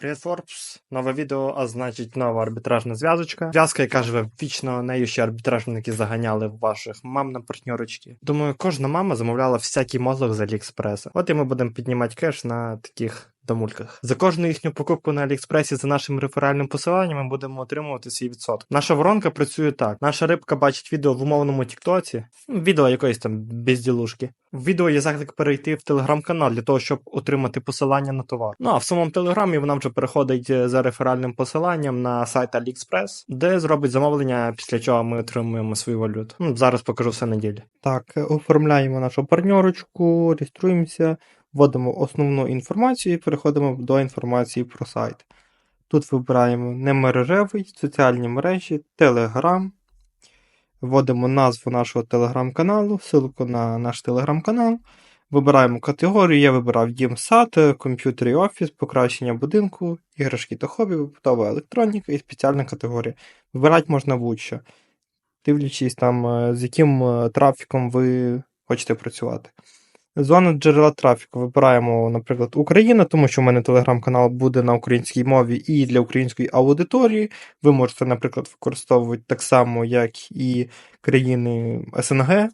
Привіт, Forbes. Нове відео, а значить нова арбітражна зв'язочка. Зв'язка, яка живе вічно, нею ще арбітражники заганяли ваших мам на партньорочки. Думаю, кожна мама замовляла всякий мозок з Аліекспреса. От і ми будемо піднімати кеш на таких домульках. За кожну їхню покупку на Аліекспресі за нашим реферальним посиланням ми будемо отримувати свій відсоток. Наша воронка працює так: наша рибка бачить відео в умовному Тіктоці, ну, відео якоїсь там безділушки. В відео є заклик перейти в телеграм-канал для того, щоб отримати посилання на товар. Ну а в самому телеграмі вона вже переходить е, за реферальним посиланням на сайт AliExpress, де зробить замовлення, після чого ми отримуємо свою валюту. Ну, зараз покажу все на ділі. Так, е, оформляємо нашу партнерочку, реєструємося, вводимо основну інформацію і переходимо до інформації про сайт. Тут вибираємо немережевий, соціальні мережі, Telegram. Вводимо назву нашого телеграм-каналу, ссылку на наш телеграм-канал. Вибираємо категорію. Я вибирав дім сад, комп'ютер і офіс, покращення будинку, іграшки та хобі, побутова електроніка і спеціальна категорія. Вибирати можна будь-що, дивлячись там, е, з яким е, трафіком ви хочете працювати. Зона джерела трафіку. Вибираємо, наприклад, Україна, тому що в мене телеграм-канал буде на українській мові і для української аудиторії. Ви можете, наприклад, використовувати так само, як і країни СНГ.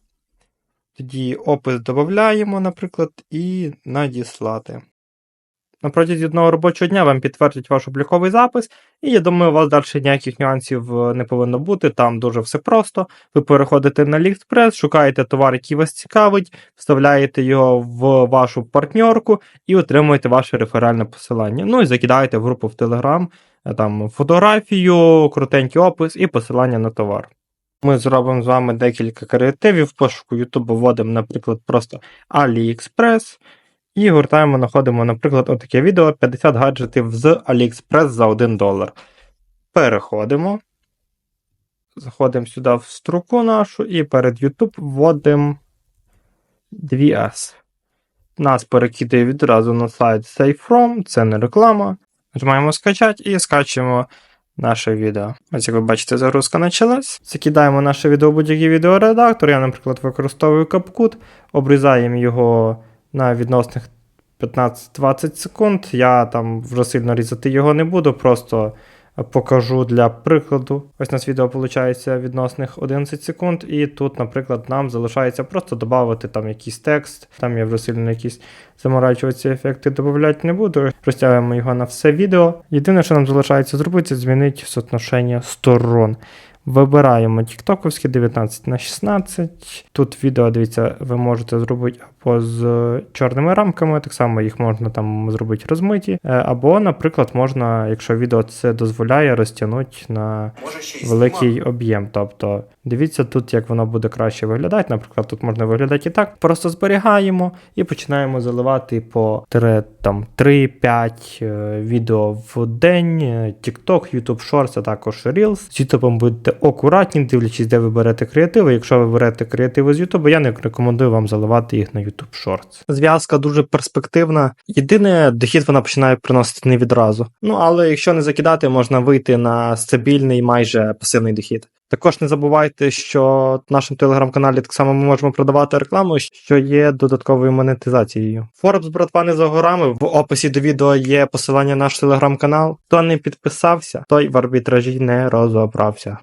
Тоді опис додаємо, наприклад, і надіслати. На протязі одного робочого дня вам підтвердять ваш обліковий запис, і я думаю, у вас далі ніяких нюансів е, не повинно бути. Там дуже все просто. Ви переходите на AliExpress, шукаєте товар, який вас цікавить, вставляєте його в вашу партнерку і отримуєте ваше реферальне посилання. Ну і закидаєте в групу в е, там фотографію, крутенький опис і посилання на товар. Ми зробимо з вами декілька креативів. Пошуку YouTube вводимо, наприклад, просто AliExpress. І гуртаємо, знаходимо, наприклад, отаке відео 50 гаджетів з AliExpress за 1 долар. Переходимо. Заходимо сюди в строку нашу і перед YouTube вводимо 2S. Нас перекидає відразу на сайт SafeFrom, це не реклама. Нажимаємо скачати і скачуємо наше відео. Ось як ви бачите, загрузка почалась. Закидаємо наше відео в будь-який відеоредактор. Я, наприклад, використовую CapCut, обрізаємо його на відносних 15-20 секунд. Я там вже сильно різати його не буду, просто покажу для прикладу. Ось у нас відео виходить відносних 11 секунд, і тут, наприклад, нам залишається просто додати там якийсь текст. Там я вже сильно якісь заморачуватися ефекти додати не буду. Розтягуємо його на все відео. Єдине, що нам залишається зробити, це змінити соотношення сторон. Вибираємо тіктоковське 19 на 16. Тут відео, дивіться, ви можете зробити або з чорними рамками, так само їх можна там зробити розмиті. Е, Або, наприклад, можна, якщо відео це дозволяє, розтягнути на великий об'єм. Тобто, дивіться тут, як воно буде краще виглядати. Наприклад, тут можна виглядати і так. Просто зберігаємо і починаємо заливати по 3, там, 3-5 е, відео в день. Е, TikTok, YouTube Shorts, а також Reels. З YouTube будете акуратні, дивлячись, де ви берете креативи. Якщо ви берете креативи з YouTube, я не рекомендую вам заливати їх на YouTube Shorts. Зв'язка дуже перспективна. Єдине, дохід вона починає приносити не відразу. Ну але якщо не закидати, можна вийти на стабільний, майже пасивний дохід. Також не забувайте, що в нашому телеграм-каналі так само ми можемо продавати рекламу, що є додатковою монетизацією. Forbes, братва, не за горами. В описі до відео є посилання на наш телеграм-канал. Хто не підписався, той в арбітражі не розібрався.